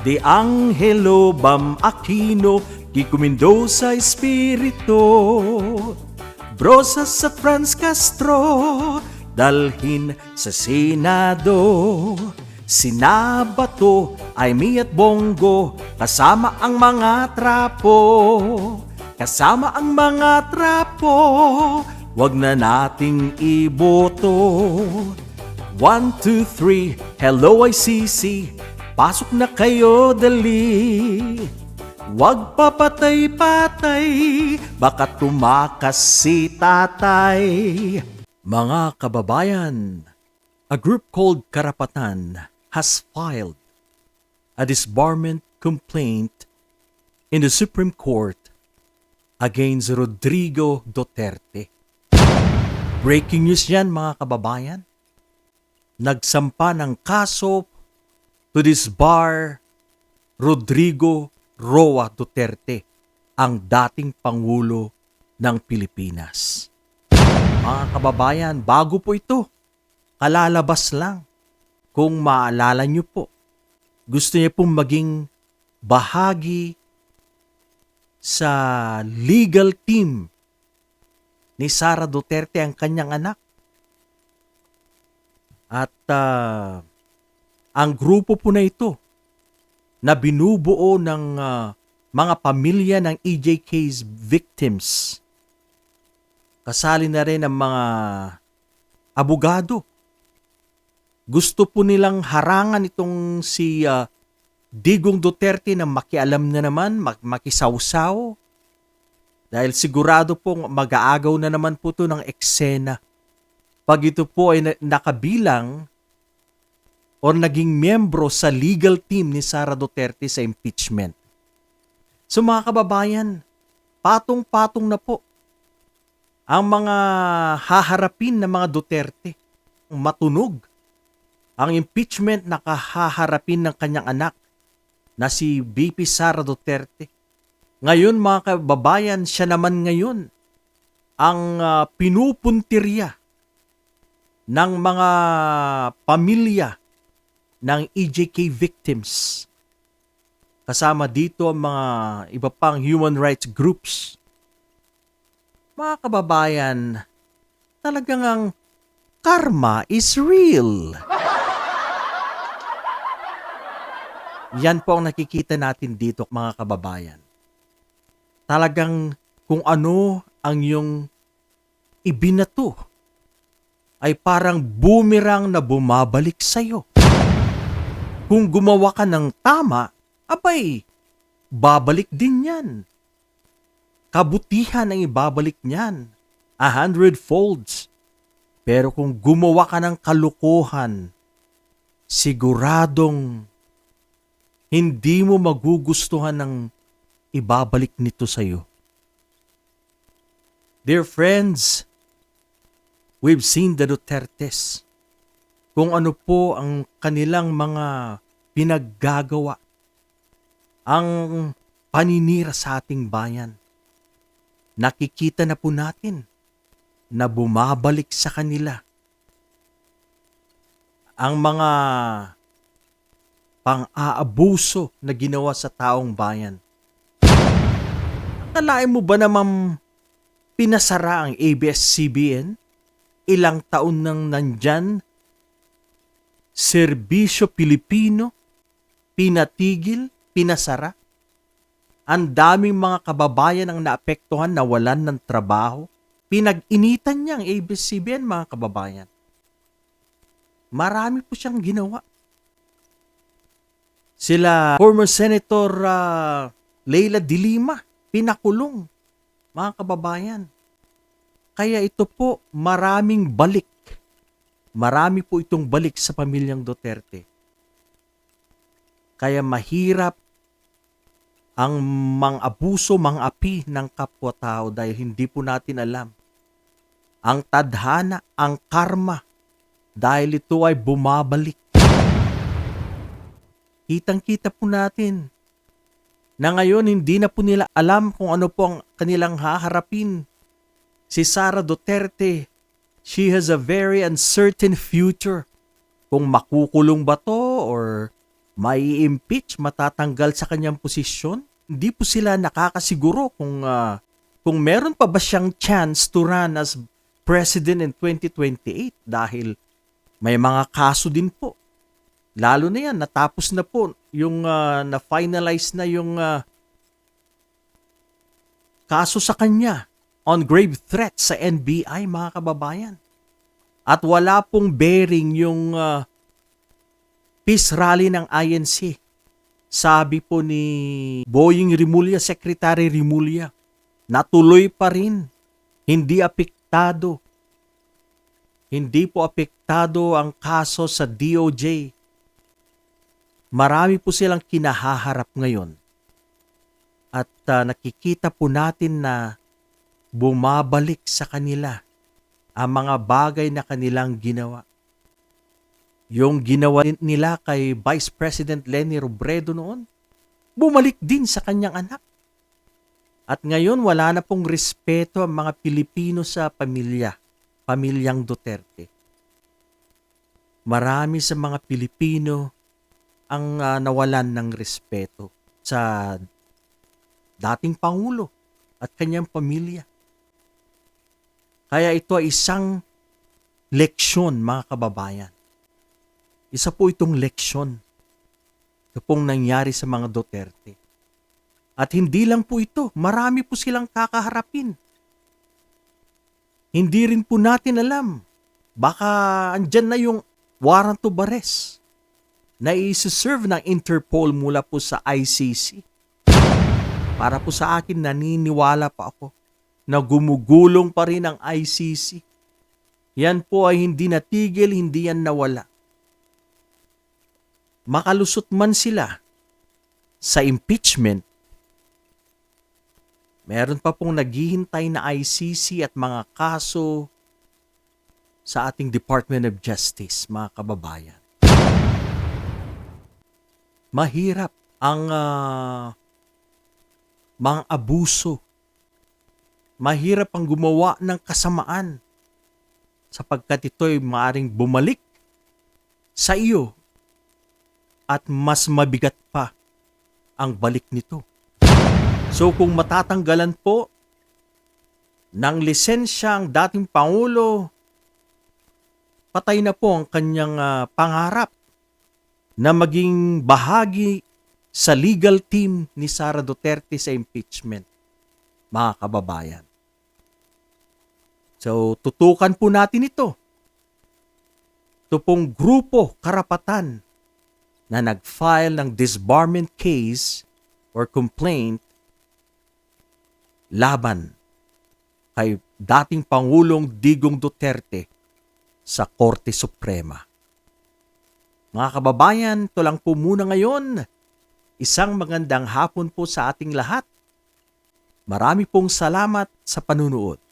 De Angelo Bam Aquino, Kiko Mendoza Espiritu, Brosas sa Franz Castro, dalhin sa Senado. Sinabato ay at Bongo, kasama ang mga trapo. Kasama ang mga trapo, wag na nating iboto. One, two, three, hello ICC, pasok na kayo dali. Wag papatay-patay, baka tumakas si tatay. Mga kababayan, a group called Karapatan has filed a disbarment complaint in the Supreme Court against Rodrigo Duterte. Breaking news yan mga kababayan. Nagsampa ng kaso to disbar Rodrigo Roa Duterte, ang dating Pangulo ng Pilipinas. Mga kababayan, bago po ito, kalalabas lang. Kung maalala niyo po, gusto niya pong maging bahagi sa legal team ni Sara Duterte ang kanyang anak. At ah, ang grupo po na ito na binubuo ng ah, mga pamilya ng EJK's victims. Kasali na rin ang mga abogado. Gusto po nilang harangan itong si ah, Digong Duterte na makialam na naman, mak- makisawsaw. Dahil sigurado pong mag-aagaw na naman po ito ng eksena. Pag ito po ay na- nakabilang or naging miyembro sa legal team ni Sara Duterte sa impeachment. So mga kababayan, patong-patong na po ang mga haharapin ng mga Duterte. Matunog ang impeachment na kahaharapin ng kanyang anak na si BP Sara Duterte. Ngayon mga kababayan, siya naman ngayon ang ah, pinupuntirya ng mga pamilya ng EJK victims. Kasama dito ang mga iba pang human rights groups. Mga kababayan, talagang ang karma is real. Yan po ang nakikita natin dito mga kababayan. Talagang kung ano ang yung ibinato ay parang boomerang na bumabalik sa'yo. Kung gumawa ka ng tama, abay, babalik din yan. Kabutihan ang ibabalik niyan. A hundred folds. Pero kung gumawa ka ng kalukuhan, siguradong hindi mo magugustuhan ng ibabalik nito sa'yo. Dear friends, we've seen the Dutertes. Kung ano po ang kanilang mga pinaggagawa. Ang paninira sa ating bayan. Nakikita na po natin na bumabalik sa kanila ang mga pang-aabuso na ginawa sa taong bayan. Akalain mo ba naman pinasara ang ABS-CBN? Ilang taon nang nandyan? Serbisyo Pilipino? Pinatigil? Pinasara? Ang daming mga kababayan ang naapektuhan na walan ng trabaho. Pinag-initan niya ang ABS-CBN mga kababayan. Marami po siyang ginawa. Sila former Senator ah, Leila de Lima, pinakulong, mga kababayan. Kaya ito po, maraming balik. Marami po itong balik sa pamilyang Duterte. Kaya mahirap ang mang-abuso, mang-api ng kapwa-tao dahil hindi po natin alam. Ang tadhana, ang karma, dahil ito ay bumabalik kitang-kita po natin na ngayon hindi na po nila alam kung ano po ang kanilang haharapin. Si Sara Duterte, she has a very uncertain future. Kung makukulong ba to or mai impeach matatanggal sa kanyang posisyon? Hindi po sila nakakasiguro kung ah, kung meron pa ba siyang chance to run as president in 2028 dahil may mga kaso din po. Lalo na yan, natapos na po yung ah, na-finalize na yung ah, kaso sa kanya on grave threat sa NBI mga kababayan. At wala pong bearing yung ah, peace rally ng INC. Sabi po ni Boying Rimulya, Secretary Rimulya, natuloy pa rin. Hindi apektado. Hindi po apektado ang kaso sa DOJ. Marami po silang kinahaharap ngayon. At ah, nakikita po natin na bumabalik sa kanila ang mga bagay na kanilang ginawa. Yung ginawa nila kay Vice President Lenny Robredo noon, bumalik din sa kanyang anak. At ngayon wala na pong respeto ang mga Pilipino sa pamilya, pamilyang Duterte. Marami sa mga Pilipino ang ah, nawalan ng respeto sa dating Pangulo at kanyang pamilya. Kaya ito ay isang leksyon mga kababayan. Isa po itong leksyon. Ito pong nangyari sa mga Duterte. At hindi lang po ito, marami po silang kakaharapin. Hindi rin po natin alam. Baka andyan na yung warrant of arrest na isi-serve ng Interpol mula po sa ICC. Para po sa akin, naniniwala pa ako na gumugulong pa rin ang ICC. Yan po ay hindi natigil, hindi yan nawala. Makalusot man sila sa impeachment, meron pa pong naghihintay na ICC at mga kaso sa ating Department of Justice, mga kababayan. Mahirap ang ah, mga abuso mahirap ang gumawa ng kasamaan sapagkat ito'y maaring bumalik sa iyo at mas mabigat pa ang balik nito. So kung matatanggalan po ng lisensya ang dating Pangulo, patay na po ang kanyang ah, pangarap na maging bahagi sa legal team ni Sara Duterte sa impeachment, mga kababayan. So, tutukan po natin ito. Ito pong grupo karapatan na nag-file ng disbarment case or complaint laban kay dating Pangulong Digong Duterte sa Korte Suprema. Mga kababayan, ito lang po muna ngayon. Isang magandang hapon po sa ating lahat. Marami pong salamat sa panunood.